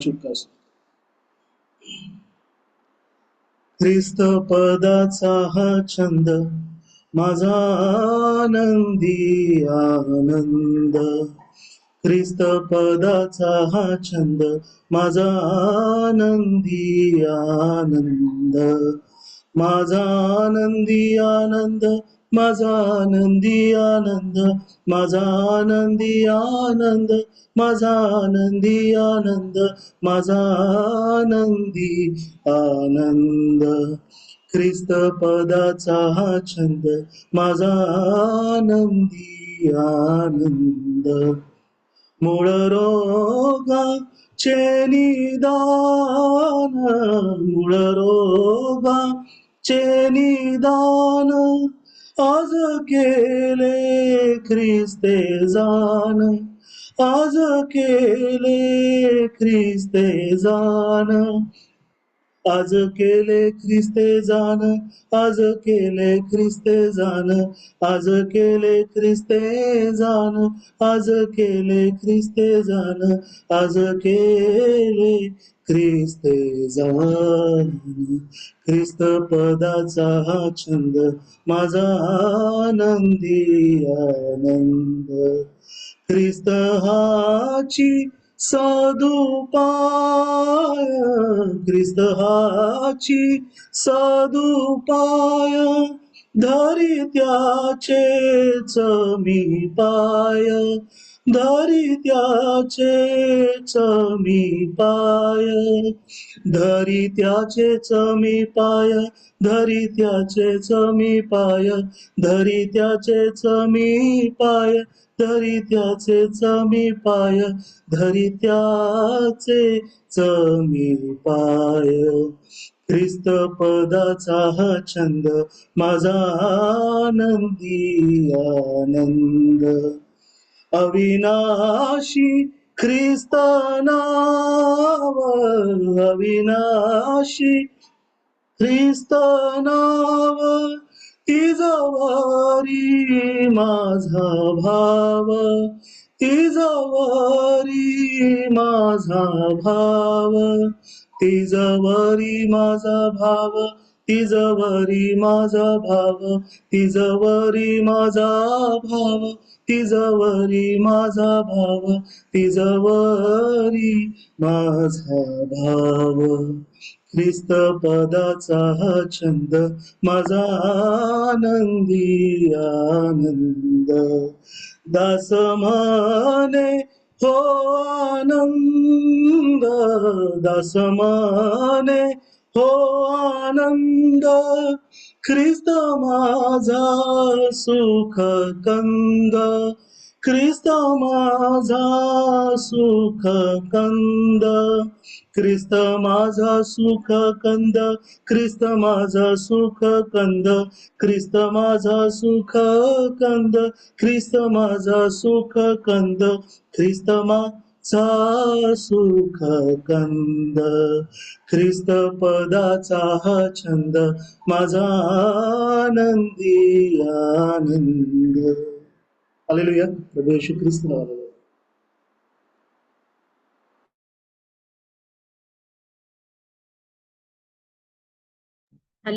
चुकास ख्रिस्त पदाचा हा छंद माझा आनंदी आनंद. ख्रिस्त पदाचा हा छंद माझा आनंदी आनंद. माझा आनंदी आनंद माझा आनंदी आनंद माझा आनंदी आनंद माझा आनंदी आनंद माझा आनंदी आनंद ख्रिस्त पदाचा हा छंद माझा आनंदी आनंद मूळ रोगाचे निदान मूळ रोगाचे निदान आज केले ख्रिस्ते जाण आज केले ख्रिस्ते जाण आज केले ख्रिस्ते जाण आज केले ख्रिस्ते जाण आज केले ख्रिस्ते जाण आज केले ख्रिस्ते जाण आज केले ख्रिस्ते जाण ख्रिस्त पदाचा हा छंद माझा आनंदी आनंद. ख्रिस्त हाची सदुपाय ख्रिस्त हाची सदुपाय धरी त्याचेच मी पाय. धरी त्याचेच मी पाय धरी त्याचेच मी पाय धरी त्याचेच मी पाय धरी त्याचेच मी पाय धरी त्याचेच मी पाय धरी त्याचेच मी पाय. ख्रिस्त पदाचा हा छंद माझा आनंदी आनंद. अविनाशी ख्रिस्त नाव अविनाशी ख्रिस्त नाव तिजवारी माझा भाव तिजवारी माझा भाव तिजवरी माझा भाव तिजवरी माझा भाव तिजवरी माझा भाव तिजवरी माझा भाव तिजवरी माझा भाव. ख्रिस्त पदाचा हा छंद माझा आनंदी आनंद. दास म्हणे हो आनंद दास म्हणे हो आनंद ख्रिस्त माझा सुख कंद. ख्रिस्त माझा सुख कंद. ख्रिस्त माझा सुख कंद. ख्रिस्त माझा सुख कंद. ख्रिस्त माझा सुख कंद. ख्रिस्त माझा सुख कंद. ख्रिस्त चा सुख कंद. ख्रिस्त पदाचा हा छंद माझा आनंदी आनंद. हालेलुया. प्रभू श्री ख्रिस्त